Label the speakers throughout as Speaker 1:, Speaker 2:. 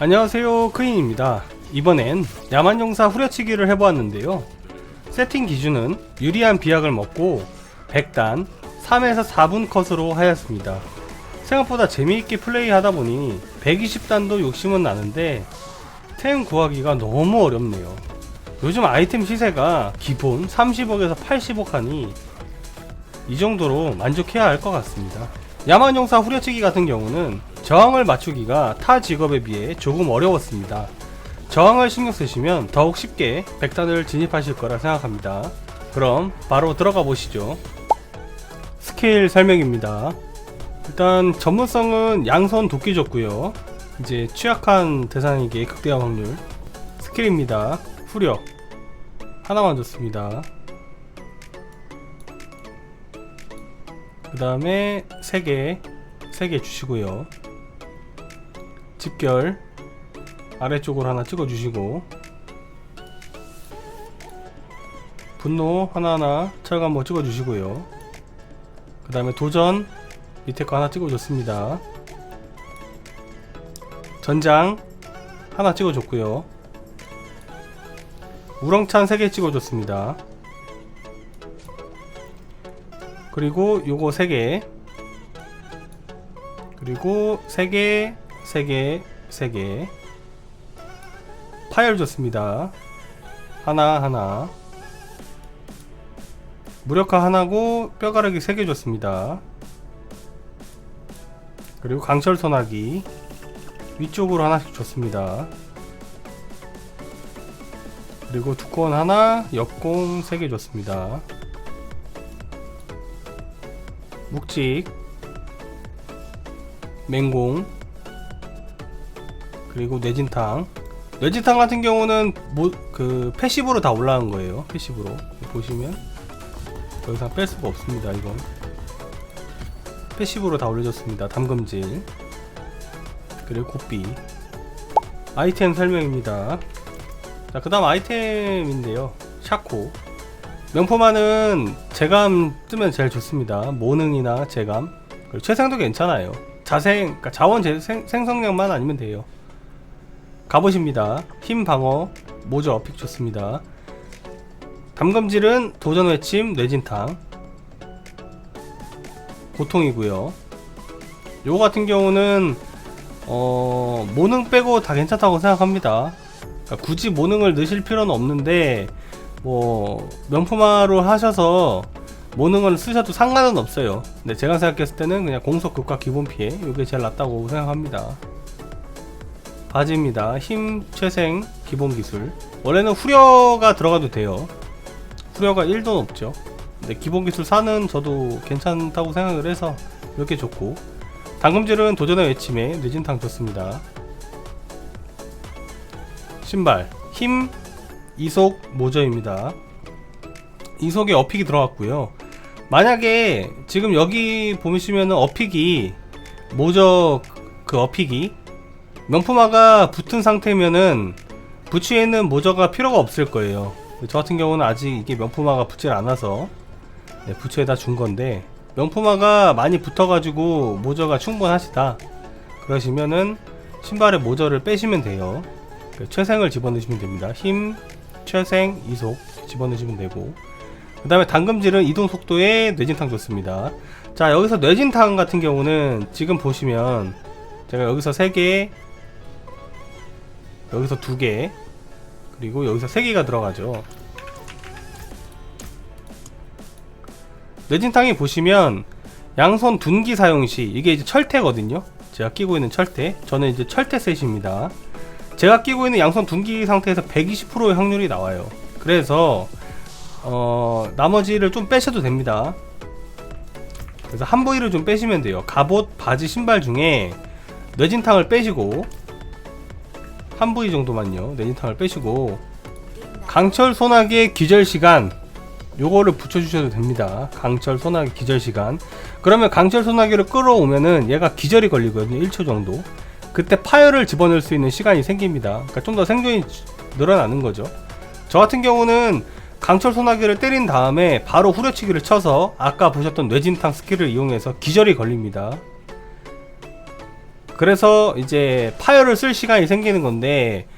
Speaker 1: 안녕하세요 크인입니다. 이번엔 야만용사 후려치기를 해보았는데요. 세팅 기준은 유리한 비약을 먹고 100단 3에서 4분 컷으로 하였습니다. 생각보다 재미있게 플레이하다 보니 120단도 욕심은 나는데 템 구하기가 너무 어렵네요. 요즘 아이템 시세가 기본 30억에서 80억 하니 이 정도로 만족해야 할 것 같습니다. 야만용사 후려치기 같은 경우는 저항을 맞추기가 타 직업에 비해 조금 어려웠습니다. 저항을 신경 쓰시면 더욱 쉽게 백단을 진입하실 거라 생각합니다. 그럼 바로 들어가 보시죠. 스케일 설명입니다. 일단 전문성은 양손 도끼 줬고요. 이제 취약한 대상에게 극대화 확률. 스킬입니다. 후력. 하나만 줬습니다. 그 다음에 3개, 3개 주시고요. 집결 아래쪽으로 하나 찍어주시고 분노 하나하나 철갑 뭐 찍어주시고요. 그 다음에 도전 밑에 거 하나 찍어줬습니다. 전장 하나 찍어줬고요. 우렁찬 3개 찍어줬습니다. 그리고 요거 3개 그리고 3개 3개 3개. 파열 줬습니다. 하나 하나. 무력화 하나고 뼈가르기 3개 줬습니다. 그리고 강철 소나기. 위쪽으로 하나씩 줬습니다. 그리고 두꺼운 하나 역공 3개 줬습니다. 묵직. 맹공 그리고 뇌진탕. 뇌진탕 같은 경우는 뭐, 그 패시브로 다 올라간 거예요 패시브로. 보시면 더 이상 뺄 수가 없습니다 이건. 패시브로 다 올려줬습니다 담금질. 그리고 고삐. 아이템 설명입니다. 자 그 다음 아이템인데요 샤코. 명포만은 재감 뜨면 제일 좋습니다. 모능이나 재감. 그리고 최상도 괜찮아요. 자생, 그러니까 자원 재, 생, 생성량만 아니면 돼요. 가보십니다. 힘 방어 모조 어픽 좋습니다. 담금질은 도전 외침 뇌진탕 고통이고요. 요거 같은 경우는 어 모능 빼고 다 괜찮다고 생각합니다. 그러니까 굳이 모능을 넣으실 필요는 없는데 뭐 명품화로 하셔서 모능을 쓰셔도 상관은 없어요. 근데 제가 생각했을 때는 그냥 공속 극과 기본 피해 이게 제일 낫다고 생각합니다. 바지입니다. 힘 최생 기본 기술. 원래는 후려가 들어가도 돼요. 후려가 1도 없죠. 근데 기본 기술 4는 저도 괜찮다고 생각을 해서 이렇게 좋고 당금질은 도전의 외침에 뇌진탕 좋습니다. 신발 힘 이속 모저입니다. 이속에 어픽이 들어갔고요. 만약에 지금 여기 보시면은 어픽이 모저 그 어픽이 명품화가 붙은 상태면은 부츠에는 모저가 필요가 없을 거예요. 저 같은 경우는 아직 이게 명품화가 붙질 않아서 네, 부츠에다 준 건데 명품화가 많이 붙어가지고 모저가 충분하시다 그러시면은 신발에 모저를 빼시면 돼요. 그 최생을 집어넣으시면 됩니다. 힘, 최생, 이속 집어넣으시면 되고 그 다음에 당금질은 이동 속도에 뇌진탕 좋습니다. 자 여기서 뇌진탕 같은 경우는 지금 보시면 제가 여기서 3개 여기서 2개 그리고 여기서 3개가 들어가죠. 뇌진탕이 보시면 양손 둔기 사용 시 이게 이제 철퇴거든요. 제가 끼고 있는 철퇴. 저는 이제 철퇴 셋입니다. 제가 끼고 있는 양손 둔기 상태에서 120%의 확률이 나와요. 그래서 어, 나머지를 좀 빼셔도 됩니다. 그래서 한 부위를 좀 빼시면 돼요. 갑옷, 바지, 신발 중에 뇌진탕을 빼시고 한 부위 정도만요. 뇌진탕을 빼시고 강철 소나기의 기절 시간 요거를 붙여주셔도 됩니다. 강철 소나기 기절 시간. 그러면 강철 소나기를 끌어오면은 얘가 기절이 걸리거든요. 1초 정도. 그때 파열을 집어넣을 수 있는 시간이 생깁니다. 그러니까 좀 더 생존이 늘어나는 거죠. 저 같은 경우는 강철 소나기를 때린 다음에 바로 후려치기를 쳐서 아까 보셨던 뇌진탕 스킬을 이용해서 기절이 걸립니다. 그래서 이제 파열을 쓸 시간이 생기는 건데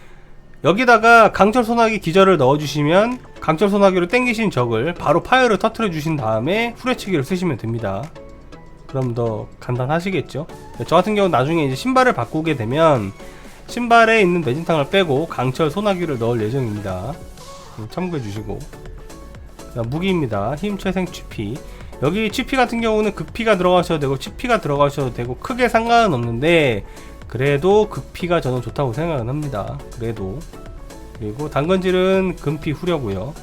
Speaker 1: 여기다가 강철 소나기 기절을 넣어주시면 강철 소나기로 땡기신 적을 바로 파열을 터트려 주신 다음에 후레치기를 쓰시면 됩니다. 그럼 더 간단하시겠죠? 저 같은 경우는 나중에 이제 신발을 바꾸게 되면 신발에 있는 매진탕을 빼고 강철 소나기를 넣을 예정입니다. 음, 참고해 주시고 무기입니다. 힘 최생 취피 여기 취피 같은 경우는 극피가 들어가셔도 되고 취피가 들어가셔도 되고 크게 상관은 없는데 그래도 극피가 저는 좋다고 생각은 합니다. 그래도 그리고 당근질은 금피 후려고요.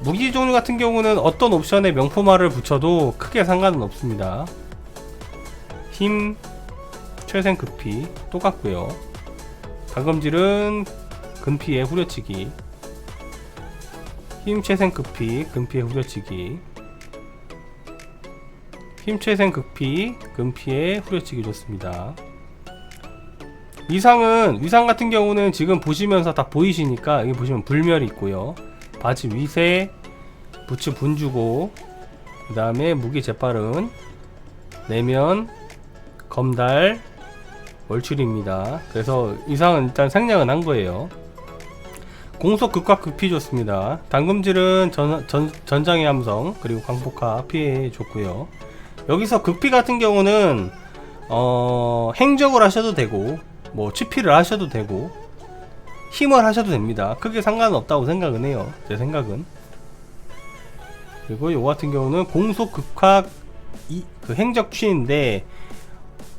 Speaker 1: 무기 종류 같은 경우는 어떤 옵션에 명포말을 붙여도 크게 상관은 없습니다. 힘 최생 극피 똑같고요. 당금질은 금피에 후려치기 힘 최생 극피 금피에 후려치기 힘 최생 극피 금피에 후려치기 좋습니다. 위상은 위상 같은 경우는 지금 보시면서 다 보이시니까 여기 보시면 불멸이 있고요. 바지 위세 부츠 분주고 그 다음에 무기 재빨은 내면 검달 월출입니다. 그래서 이상은 일단 생략은 한 거예요. 공속 극과 극피 좋습니다. 당금질은 전, 전, 전장의 함성 그리고 광폭화 피해 좋고요. 여기서 극피 같은 경우는 어, 행적을 하셔도 되고 뭐 취피를 하셔도 되고 힘을 하셔도 됩니다. 크게 상관은 없다고 생각은 해요. 제 생각은. 그리고 요 같은 경우는 공속 극화 이, 그 행적취인데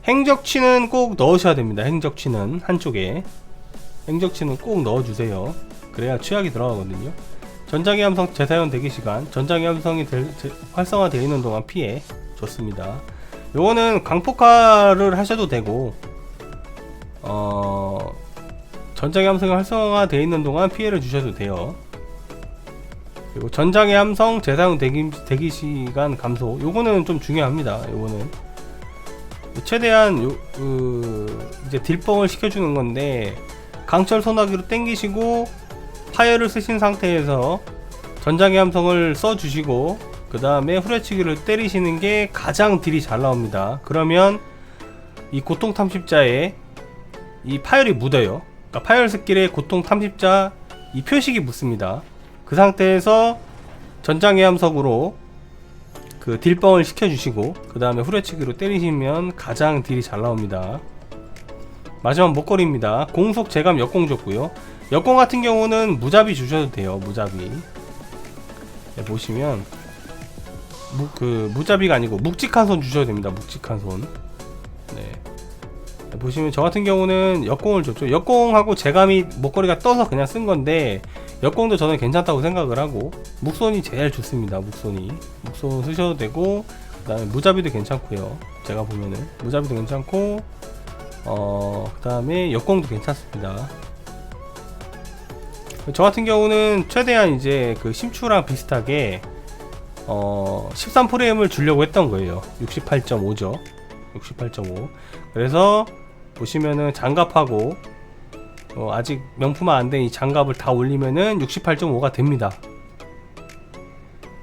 Speaker 1: 행적취는 꼭 넣으셔야 됩니다. 행적취는 한쪽에 행적취는 꼭 넣어주세요. 그래야 취약이 들어가거든요. 전장의 함성 재사용 대기 시간, 전장의 함성이 활성화되어 있는 동안 피해 좋습니다. 요거는 강폭화를 하셔도 되고 어 전장의 함성이 활성화되어 있는 동안 피해를 주셔도 돼요. 그리고 전장의 함성 재사용 대기, 대기 시간 감소 요거는 좀 중요합니다. 요거는 최대한 요, 그, 이제 딜뻥을 시켜주는 건데 강철 소나기로 땡기시고 파열을 쓰신 상태에서 전장의 함성을 써주시고 그 다음에 후레치기를 때리시는 게 가장 딜이 잘 나옵니다. 그러면 이 고통 탐십자에 이 파열이 묻어요. 그러니까 파열 스킬에 고통 탐십자 이 표식이 묻습니다. 그 상태에서 전장의 함석으로 그 딜뻥을 시켜주시고 그 다음에 후레치기로 때리시면 가장 딜이 잘 나옵니다. 마지막 목걸이입니다. 공속 재감 역공 줬고요. 역공 같은 경우는 무자비 주셔도 돼요. 무자비. 네, 보시면 무, 그 무자비가 아니고 묵직한 손 주셔도 됩니다. 묵직한 손. 네. 네, 보시면 저 같은 경우는 역공을 줬죠. 역공하고 재감이 목걸이가 떠서 그냥 쓴 건데 역공도 저는 괜찮다고 생각을 하고 묵손이 제일 좋습니다. 묵손이 묵손 쓰셔도 되고 그다음에 무자비도 괜찮고요. 제가 보면은 무자비도 괜찮고 어 그다음에 역공도 괜찮습니다. 저 같은 경우는 최대한 이제 그 심추랑 비슷하게 어 13프레임을 주려고 했던 거예요. 68.5죠. 68.5. 그래서 보시면은 장갑하고 어, 아직 명품화 안 된 이 장갑을 다 올리면은 68.5가 됩니다.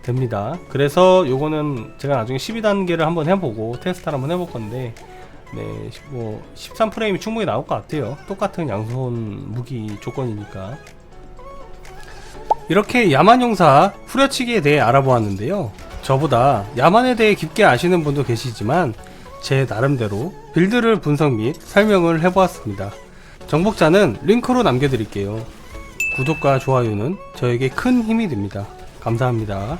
Speaker 1: 됩니다. 그래서 요거는 제가 나중에 12단계를 한번 해보고 테스트를 한번 해볼 건데, 네, 뭐 13프레임이 충분히 나올 것 같아요. 똑같은 양손 무기 조건이니까. 이렇게 야만 용사 후려치기에 대해 알아보았는데요. 저보다 야만에 대해 깊게 아시는 분도 계시지만 제 나름대로 빌드를 분석 및 설명을 해보았습니다. 정복자는 링크로 남겨드릴게요. 구독과 좋아요는 저에게 큰 힘이 됩니다. 감사합니다.